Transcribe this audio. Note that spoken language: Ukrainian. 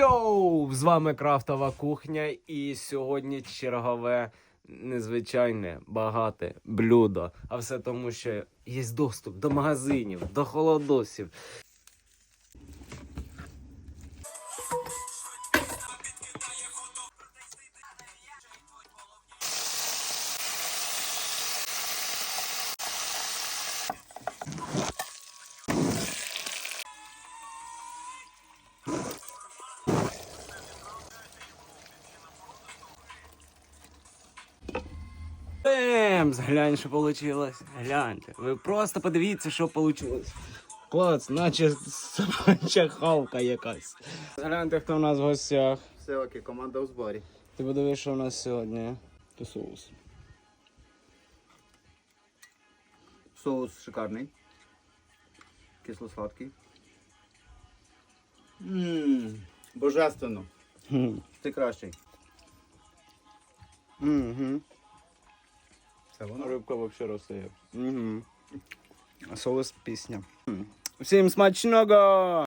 Йоу! З вами Крафтова кухня, і сьогодні чергове незвичайне багате блюдо. А все тому, що є доступ до магазинів, до холодосів. Бемс! Глянь, що вийшло. Гляньте. Ви просто подивіться, що вийшло. Клац, наче собача хавка якась. Гляньте, хто у нас в гостях. Все окей, команда у зборі. Ти подивись, що у нас сьогодні. Це соус. Соус шикарний. Кисло-сладкий. Ммм, божественно. Ти кращий. Угу. Це воно. Рибка взагалі розстає. Угу. Соус пісня. Всім смачного!